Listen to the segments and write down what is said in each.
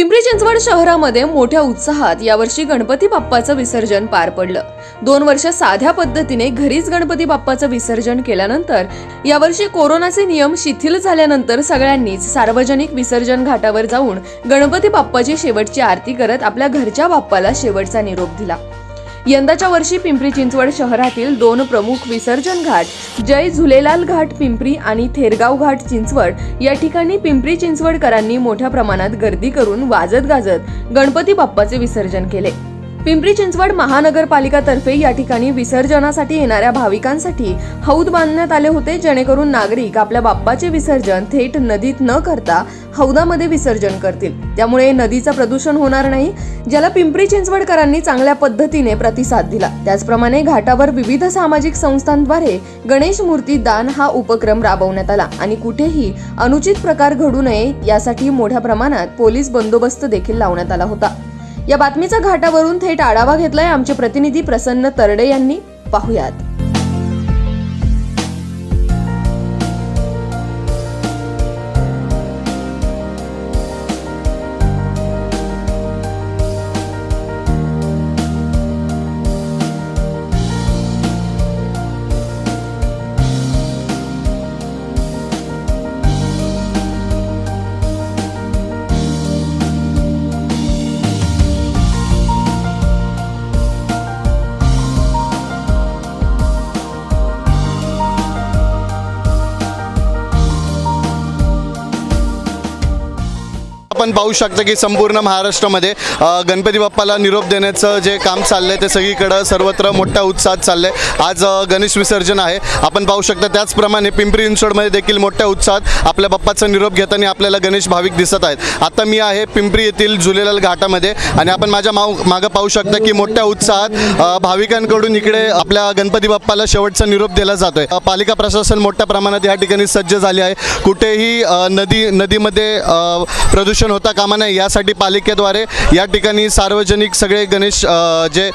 पिंपरी चिंचवड शहरामध्ये मोठ्या उत्साहात यावर्षी गणपती बाप्पाचं विसर्जन पार पडलं. दोन वर्ष साध्या पद्धतीने घरीच गणपती बाप्पाचं विसर्जन केल्यानंतर यावर्षी कोरोनाचे नियम शिथिल झाल्यानंतर सगळ्यांनीच सार्वजनिक विसर्जन घाटावर जाऊन गणपती बाप्पाची शेवटची आरती करत आपल्या घरच्या बाप्पाला शेवटचा निरोप दिला. यंदाच्या वर्षी पिंपरी चिंचवड शहरातील दोन प्रमुख विसर्जन घाट जय झुलेलाल घाट पिंपरी आणि थेरगाव घाट चिंचवड या ठिकाणी पिंपरी चिंचवडकरांनी मोठ्या प्रमाणात गर्दी करून वाजत गाजत गणपती बाप्पाचे विसर्जन केले. पिंपरी चिंचवड महानगरपालिकातर्फे या ठिकाणी विसर्जनासाठी येणाऱ्या भाविकांसाठी हौद बांधण्यात आले होते. जेणेकरून नागरिक आपल्या बाप्पाचे विसर्जन थेट नदीत न करता हौदामध्ये विसर्जन करतील. त्यामुळे नदीचं प्रदूषण होणार नाही. ज्याला पिंपरी चिंचवडकरांनी चांगल्या पद्धतीने प्रतिसाद दिला. त्याचप्रमाणे घाटावर विविध सामाजिक संस्थांद्वारे गणेश मूर्ती दान हा उपक्रम राबवण्यात आला. आणि कुठेही अनुचित प्रकार घडू नये यासाठी मोठ्या प्रमाणात पोलीस बंदोबस्त देखील लावण्यात आला होता. या बातमीचा घाटावरून थेट आढावा घेतलाय आमचे प्रतिनिधी प्रसन्न तरडे यांनी. पाहुयात. आपण पाहू शकता की संपूर्ण महाराष्ट्रामध्ये गणपती बाप्पाला निरोप देण्याचं जे काम चाललंय ते सगळीकडं सर्वत्र मोठ्या उत्साहात चाललंय. आज गणेश विसर्जन आहे. आपण पाहू शकता त्याचप्रमाणे पिंपरी चिंचवडमध्ये देखील मोठ्या उत्साहात आपल्या बाप्पाचा निरोप घेताना आपल्याला गणेश भाविक दिसत आहेत. आता मी आहे पिंपरी येथील झुलेलाल घाटामध्ये आणि आपण माझ्या माव मागं पाहू शकता की मोठ्या उत्साहात भाविकांकडून इकडे आपल्या गणपती बाप्पाला शेवटचा निरोप दिला जातोय. पालिका प्रशासन मोठ्या प्रमाणात या ठिकाणी सज्ज झाले आहे. कुठेही नदी नदीमध्ये प्रदूषण प्रदूषण होता कामा नये यासाठी पालिकेद्वारे या ठिकाणी सार्वजनिक सगळे गणेश जे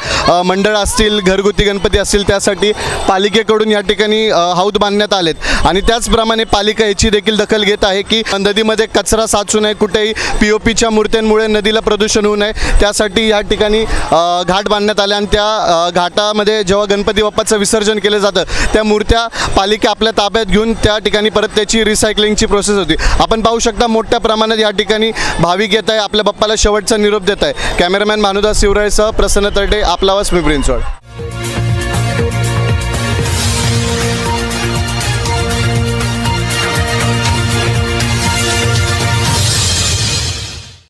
मंडळ असतील घरगुती गणपती असतील त्यासाठी पालिकेकडून या ठिकाणी हौद बांधण्यात आलेत. आणि त्याचप्रमाणे पालिका याची देखील दखल घेत आहे की नदीमध्ये कचरा साचू नये कुठेही पी ओ पीच्या मूर्त्यांमुळे नदीला प्रदूषण होऊ नये. त्यासाठी या ठिकाणी घाट बांधण्यात आले आणि त्या घाटामध्ये जेव्हा गणपती बाप्पाचं विसर्जन केलं जातं त्या मूर्त्या पालिका आपल्या ताब्यात घेऊन त्या ठिकाणी परत त्याची रिसायकलिंगची प्रोसेस होती. आपण पाहू शकता मोठ्या प्रमाणात या ठिकाणी भाविक येत आहे आपल्या बाप्पाला शेवटचा निरोप देत आहे. कॅमेरामॅन मानुदास शिवरायसह प्रसन्न तरडे आपला वास मी प्रिन्सवाड